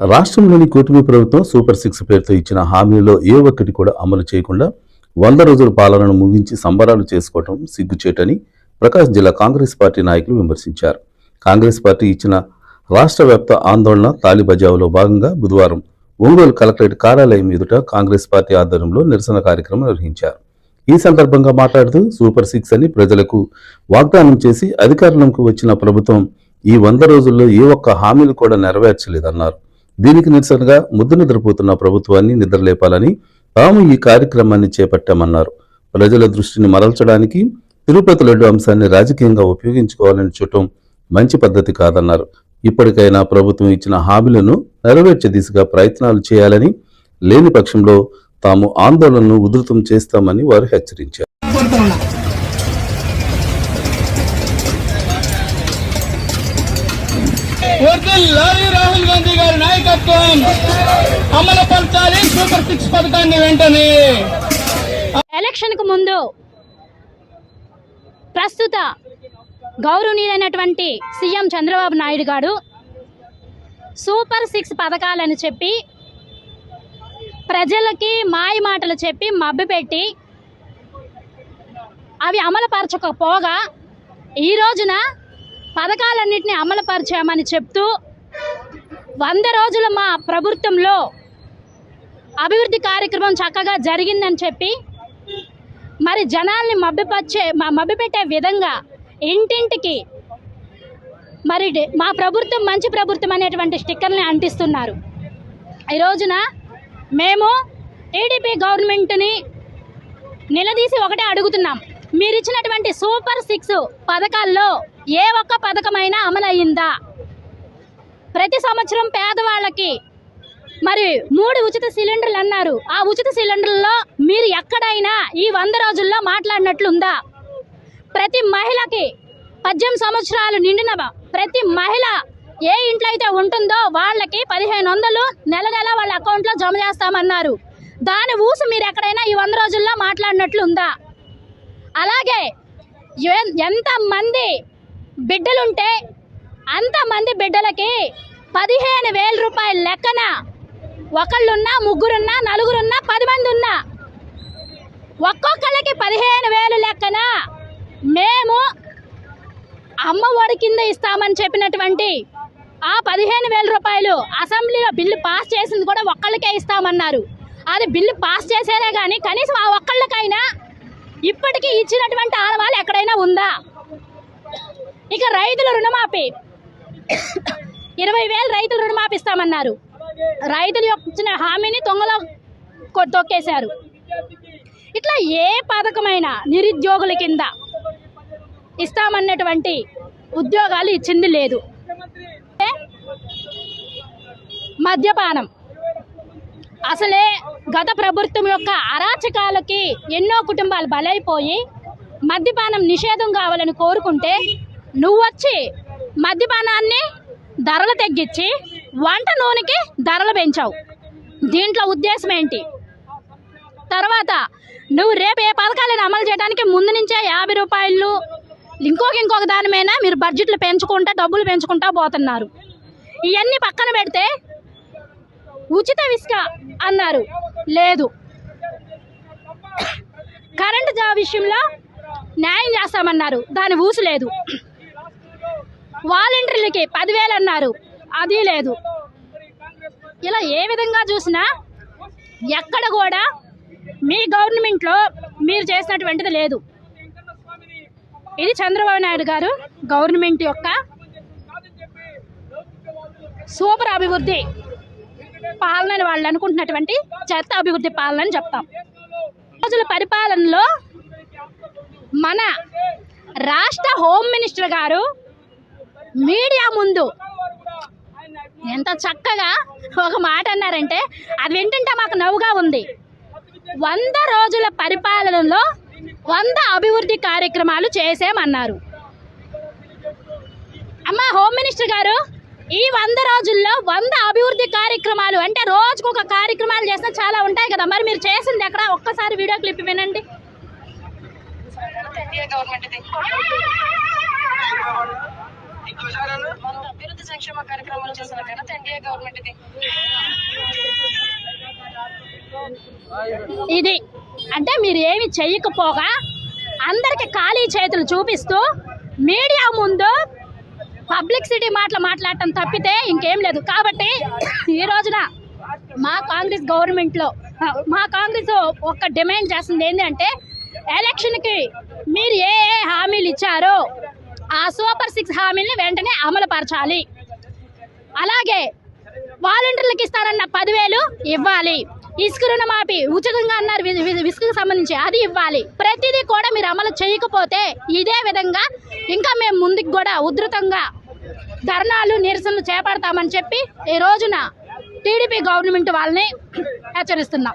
రాష్ట్రంలోని కూటమి ప్రభుత్వం సూపర్ సిక్స్ పేరుతో ఇచ్చిన హామీలో ఏ ఒక్కటి కూడా అమలు చేయకుండా వంద రోజుల పాలనను ముగించి సంబరాలు చేసుకోవటం సిగ్గుచేటని ప్రకాశం జిల్లా కాంగ్రెస్ పార్టీ నాయకులు విమర్శించారు. కాంగ్రెస్ పార్టీ ఇచ్చిన రాష్ట్ర వ్యాప్త ఆందోళన తాలిబజావులో భాగంగా బుధవారం ఒంగోలు కలెక్టరేట్ కార్యాలయం ఎదుట కాంగ్రెస్ పార్టీ ఆధ్వర్యంలో నిరసన కార్యక్రమం నిర్వహించారు. ఈ సందర్భంగా మాట్లాడుతూ సూపర్ సిక్స్ అని ప్రజలకు వాగ్దానం చేసి అధికారంలోకి వచ్చిన ప్రభుత్వం ఈ వంద రోజుల్లో ఏ ఒక్క హామీలు కూడా నెరవేర్చలేదన్నారు. దీనికి నిరసనగా ముద్దు నిద్రపోతున్న ప్రభుత్వాన్ని నిద్రలేపాలని తాము ఈ కార్యక్రమాన్ని చేపట్టామన్నారు. ప్రజల దృష్టిని మరల్చడానికి తిరుపతి లడ్డు అంశాన్ని రాజకీయంగా ఉపయోగించుకోవాలని చూడటం మంచి పద్ధతి కాదన్నారు. ఇప్పటికైనా ప్రభుత్వం ఇచ్చిన హామీలను నెరవేర్చే దిశగా ప్రయత్నాలు చేయాలని లేని పక్షంలో తాము ఆందోళనను ఉధృతం చేస్తామని వారు హెచ్చరించారు. అమలు పరచాలి. సూపర్ సిక్స్ పథకాన్ని వెంటనే. ఎలక్షన్కు ముందు ప్రస్తుత గౌరవనీయులైనటువంటి సీఎం చంద్రబాబు నాయుడు గారు సూపర్ సిక్స్ పథకాలని చెప్పి ప్రజలకి మాయ మాటలు చెప్పి మబ్బిపెట్టి అవి అమలుపరచకపోగా ఈ రోజున పథకాలన్నింటినీ అమలుపరిచామని చెప్తూ వంద రోజుల మా ప్రభుత్వంలో అభివృద్ధి కార్యక్రమం చక్కగా జరిగిందని చెప్పి మరి జనాల్ని మభ్యపరిచే మభ్యపెట్టే విధంగా ఇంటింటికి మరి మా ప్రభుత్వం మంచి ప్రభుత్వం అనేటువంటి స్టిక్కర్ని అంటిస్తున్నారు. ఈ రోజున మేము టీడీపీ గవర్నమెంట్ని నిలదీసి ఒకటే అడుగుతున్నాం. మీరు ఇచ్చినటువంటి సూపర్ సిక్స్ పథకాల్లో ఏ ఒక్క పథకమైనా అమలయ్యిందా? ప్రతి సంవత్సరం పేదవాళ్ళకి మరి మూడు ఉచిత సిలిండర్లు అన్నారు. ఆ ఉచిత సిలిండర్లలో మీరు ఎక్కడైనా ఈ వంద రోజుల్లో మాట్లాడినట్లుందా? ప్రతి మహిళకి పద్దెనిమిది సంవత్సరాలు నిండిన ప్రతి మహిళ ఏ ఇంట్లో అయితే ఉంటుందో వాళ్ళకి పదిహేను వందలు నెల నెల వాళ్ళ అకౌంట్లో జమ చేస్తామన్నారు. దాని ఊసు మీరు ఎక్కడైనా ఈ వంద రోజుల్లో మాట్లాడినట్లుందా? అలాగే ఎంతమంది బిడ్డలుంటే అంతమంది బిడ్డలకి పదిహేను వేల రూపాయల లెక్కన ఒకళ్ళున్నా ముగ్గురున్నా నలుగురున్నా పది మంది ఉన్నా ఒక్కొక్కళ్ళకి పదిహేను వేలు లెక్కన మేము అమ్మ ఒడి కింద ఇస్తామని చెప్పినటువంటి ఆ పదిహేను వేల రూపాయలు అసెంబ్లీలో బిల్లు పాస్ చేసింది కూడా ఒక్కళ్ళకే ఇస్తామన్నారు. అది బిల్లు పాస్ చేసేదే కానీ కనీసం ఆ ఒక్కళ్ళకైనా ఇప్పటికీ ఇచ్చినటువంటి ఆనవాళ్ళు ఎక్కడైనా ఉందా? ఇక రైతుల రుణమాఫీ. ఇరవై వేలు రైతులు రుణమాపిస్తామన్నారు రైతులు ఇచ్చిన హామీని తొంగలో తొక్కేశారు. ఇట్లా ఏ పథకమైనా నిరుద్యోగుల కింద ఇస్తామన్నటువంటి ఉద్యోగాలు ఇచ్చింది లేదు. మద్యపానం. అసలే గత ప్రభుత్వం యొక్క అరాచకాలకి ఎన్నో కుటుంబాలు బలైపోయి మద్యపానం నిషేధం కావాలని కోరుకుంటే నువ్వు వచ్చి మద్యపానాన్ని ధరలు తగ్గించి వంట నూనెకి ధరలు పెంచావు. దీంట్లో ఉద్దేశం ఏంటి? తర్వాత నువ్వు రేపు ఏ పథకాలను అమలు చేయడానికి ముందు నుంచే యాభై రూపాయలు ఇంకొక ఇంకొక దాని మీద మీరు బడ్జెట్లు పెంచుకుంటా డబ్బులు పెంచుకుంటా పోతున్నారు. ఇవన్నీ పక్కన పెడితే ఉచిత విష్క అన్నారు. లేదు. కరెంటు జా విషయంలో న్యాయం చేస్తామన్నారు. దాని ఊసు లేదు. వాలంటీర్లకి పదివేలు అన్నారు. అది లేదు. ఇలా ఏ విధంగా చూసినా ఎక్కడ కూడా మీ గవర్నమెంట్లో మీరు చేసినటువంటిది లేదు. ఇది చంద్రబాబు నాయుడు గారు గవర్నమెంట్ యొక్క సూపర్ అభివృద్ధి పాలనని వాళ్ళు అనుకుంటున్నటువంటి చెత్త అభివృద్ధి పాలన అని చెప్తాం. రోజుల పరిపాలనలో మన రాష్ట్ర హోమ్ మినిస్టర్ గారు మీడియా ముందు. ఎంత చక్కగా ఒక మాట అన్నారంటే అది వింటుంటే మాకు నవ్వుగా ఉంది. వంద రోజుల పరిపాలనలో వంద అభివృద్ధి కార్యక్రమాలు చేసామన్నారు. అమ్మ హోమ్ మినిస్టర్ గారు ఈ వంద రోజుల్లో వంద అభివృద్ధి కార్యక్రమాలు అంటే రోజుకు ఒక కార్యక్రమాలు చేస్తే చాలా ఉంటాయి కదా. మరి మీరు చేసింది ఎక్కడ? ఒక్కసారి వీడియో క్లిప్ వినండి. మన అభివృద్ధి సంక్షేమ కార్యక్రమాలు చేసిన ఘనత ఎన్డీఏ గవర్నమెంట్ ఇది అంటే మీరు ఏమి చెయ్యకపోగా అందరికి ఖాళీ చేతులు చూపిస్తూ మీడియా ముందు పబ్లిక్ సిటీ మాటలు మాట్లాడటం తప్పితే ఇంకేం లేదు. కాబట్టి ఈ రోజున మా కాంగ్రెస్ గవర్నమెంట్లో మా కాంగ్రెస్ ఒక్క డిమాండ్ చేస్తుంది ఏంటంటే ఎలక్షన్కి మీరు ఏ ఏ హామీలు ఇచ్చారో ఆ సూపర్ సిక్స్ హామీల్ని వెంటనే అమలుపరచాలి. అలాగే వాలంటీర్లకు ఇస్తానన్న పదివేలు ఇవ్వాలి. ఇసుక రుణమాఫీ ఉచితంగా అన్నారు వి- ఇసుకకు సంబంధించి అది ఇవ్వాలి. ప్రతిదీ కూడా మీరు అమలు చేయకపోతే ఇదే విధంగా ఇంకా మేము ముందుకు కూడా ఉధృతంగా ధర్నాలు నిరసనలు చేపడతామని చెప్పి ఈ రోజున టీడీపీ గవర్నమెంట్ వాళ్ళని హెచ్చరిస్తున్నాం.